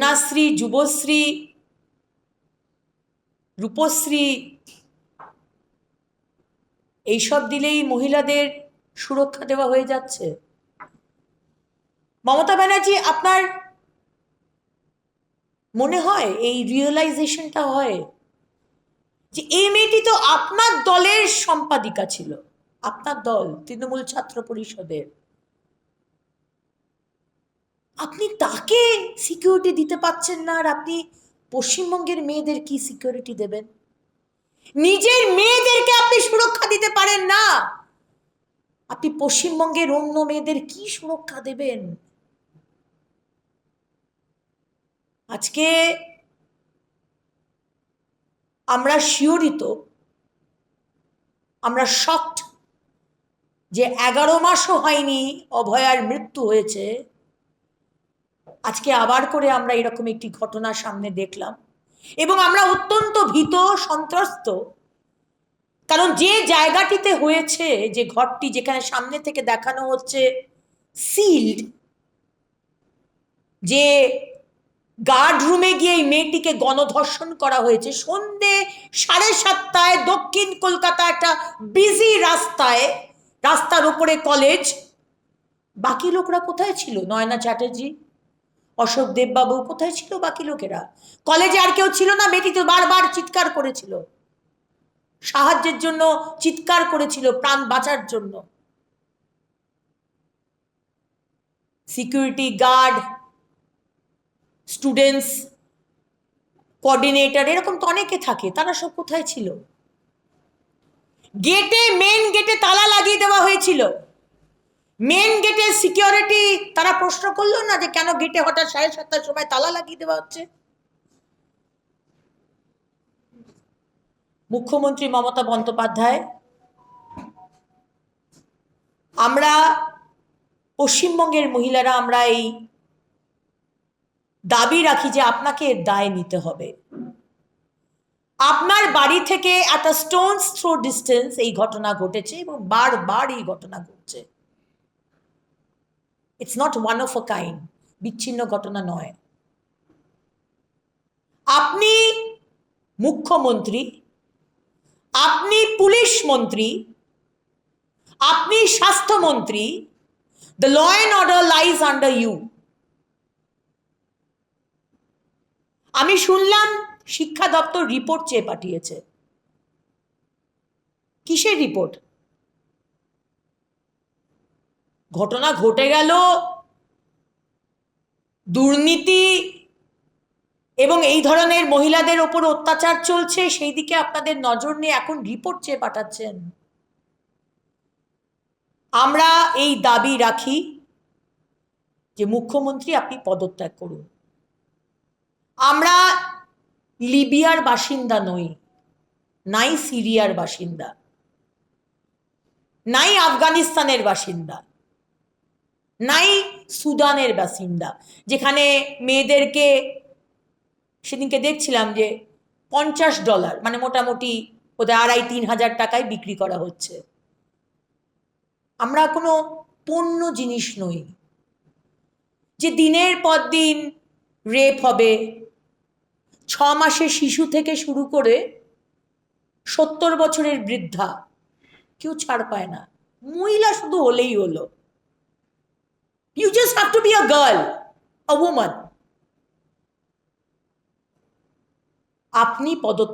কন্যাশ্রী, যুবশ্রী, রূপশ্রী, এইসব দিলেই মহিলাদের সুরক্ষা দেওয়া হয়ে যাচ্ছে। মমতা ব্যানার্জি, আপনার মনে হয়, এই রিয়েলাইজেশনটা হয় যে এই মেয়েটি তো আপনার দলের সম্পাদিকা ছিল। আপনার দল, তৃণমূল ছাত্র পরিষদের। আপনি তাকে সিকিউরিটি দিতে পাচ্ছেন না আর আপনি পশ্চিমবঙ্গের মেয়েদের কি সিকিউরিটি দেবেন? নিজের মেয়েদেরকে আপনি সুরক্ষা দিতে পারেন না। আপনি পশ্চিমবঙ্গের অন্য মেয়েদের কি সুরক্ষা দেবেন? আজকে আমরা শিওরিত, আমরা শক্ট যে এগারো মাসও হয়নি, অভয়ার মৃত্যু হয়েছে। আজকে আবার করে আমরা এরকম একটি ঘটনা সামনে দেখলাম। এবং আমরা অত্যন্ত ভীত, সন্ত্রস্ত। কারণ যে জায়গাটিতে হয়েছে, যে ঘরটি যেখানে সামনে থেকে দেখানো হচ্ছে সিল্ড যে গার্ড রুমে গিয়ে এই মেয়েটিকে গণধর্ষণ করা হয়েছে, সন্ধে সাড়ে সাতটায় দক্ষিণ কলকাতা একটা বিজি রাস্তায়, রাস্তার উপরে কলেজ বাকি লোকরা কোথায় ছিল? নয়না চ্যাটার্জি? অশোক দেববাবু কোথায় ছিল বাকি লোকেরা? কলেজে আর কেউ ছিল না? মেয়েটি তো বারবার চিৎকার করেছিল। সাহায্যের জন্য চিৎকার করেছিল, প্রাণ বাঁচার জন্য। সিকিউরিটি গার্ড, স্টুডেন্টস, কোঅর্ডিনেটর, এরকম তো অনেকে থাকে, তারা সব কোথায় ছিল? গেটে মেন গেটে তালা লাগিয়ে দেওয়া হয়েছিল। মেন গেটের সিকিউরিটি তারা প্রশ্ন করল না যে কেন গেটে হঠাৎ সাড়ে সাতটার সময় তালা লাগিয়ে দেওয়া হচ্ছে? মুখ্যমন্ত্রী মমতা বন্দ্যোপাধ্যায়, আমরা পশ্চিমবঙ্গের মহিলারা আমরা এই দাবি রাখি যে আপনাকে এর দায় নিতে হবে। আপনার বাড়ি থেকে একটা স্টোনস থ্রো ডিস্টেন্স এই ঘটনা ঘটেছে এবং বারবার এই ঘটনা ঘটছে। It's not one of a kind বিচ্ছিন্ন ঘটনা নয়। আপনি মুখ্যমন্ত্রী, আপনি পুলিশ মন্ত্রী, আপনি স্বাস্থ্যমন্ত্রী the law and order lies under you আমি শুনলাম শিক্ষা দপ্তর রিপোর্ট চেয়ে পাঠিয়েছে। কিসের রিপোর্ট ঘটনা ঘটে গেল। দুর্নীতি এবং এই ধরনের মহিলাদের ওপর অত্যাচার চলছে, সেই দিকে আপনাদের নজর নিয়ে এখন রিপোর্ট চেয়ে পাঠাচ্ছেন। আমরা এই দাবি রাখি যে মুখ্যমন্ত্রী আপনি পদত্যাগ করুন। আমরা লিবিয়ার বাসিন্দা নই, নাই সিরিয়ার বাসিন্দা, নাই আফগানিস্তানের বাসিন্দা। নাই সুদানের বাসিন্দা। যেখানে মেয়েদেরকে সেদিনকে দেখছিলাম যে পঞ্চাশ ডলার মানে মোটামুটি ওদের আড়াই তিন হাজার টাকায় বিক্রি করা হচ্ছে। আমরা কোনো পণ্য জিনিস নই। যে দিনের পর দিন রেপ হবে, ছ মাসের শিশু থেকে শুরু করে সত্তর বছরের বৃদ্ধা, কেউ ছাড় পায় না। মহিলা শুধু হলেই হলো। Just have to be a girl a woman আপনি পদত্যাগ